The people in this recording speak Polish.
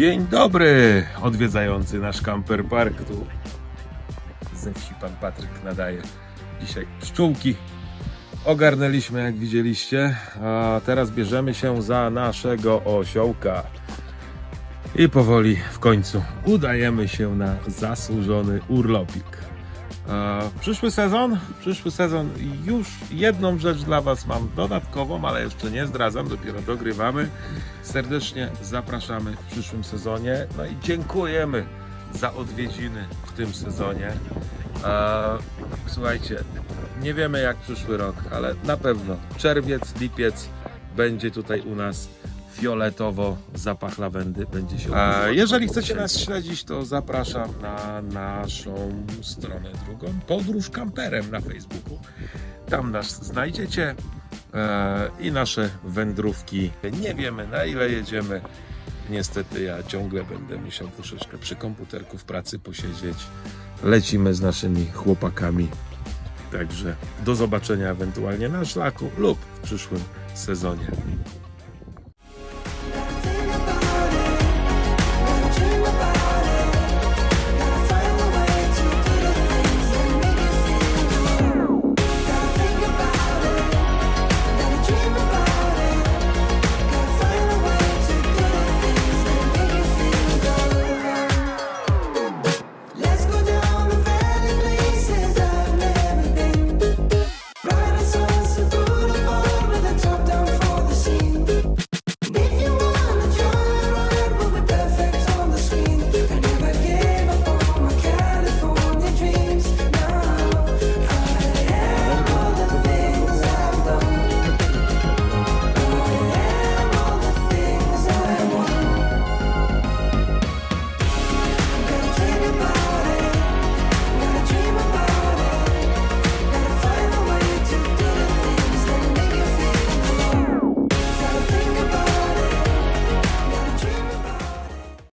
Dzień dobry, odwiedzający nasz camper park. Tu ze wsi pan Patryk nadaje dzisiaj pszczółki. Ogarnęliśmy, jak widzieliście, a teraz bierzemy się za naszego osiołka. I powoli w końcu udajemy się na zasłużony urlopik. E, Przyszły sezon, przyszły sezon już jedną rzecz dla Was mam dodatkową, ale jeszcze nie zdradzam, dopiero dogrywamy. Serdecznie zapraszamy w przyszłym sezonie. No i dziękujemy za odwiedziny w tym sezonie. E, Słuchajcie, nie wiemy jak przyszły rok, ale na pewno czerwiec, lipiec będzie tutaj u nas fioletowo, zapach lawendy będzie się A jeżeli chcecie nas śledzić, to zapraszam na naszą stronę drugą, Podróż Kamperem na Facebooku. Tam nas znajdziecie e, i nasze wędrówki. Nie wiemy na ile jedziemy. Niestety ja ciągle będę musiał troszeczkę przy komputerku w pracy posiedzieć. Lecimy z naszymi chłopakami. Także do zobaczenia ewentualnie na szlaku lub w przyszłym sezonie.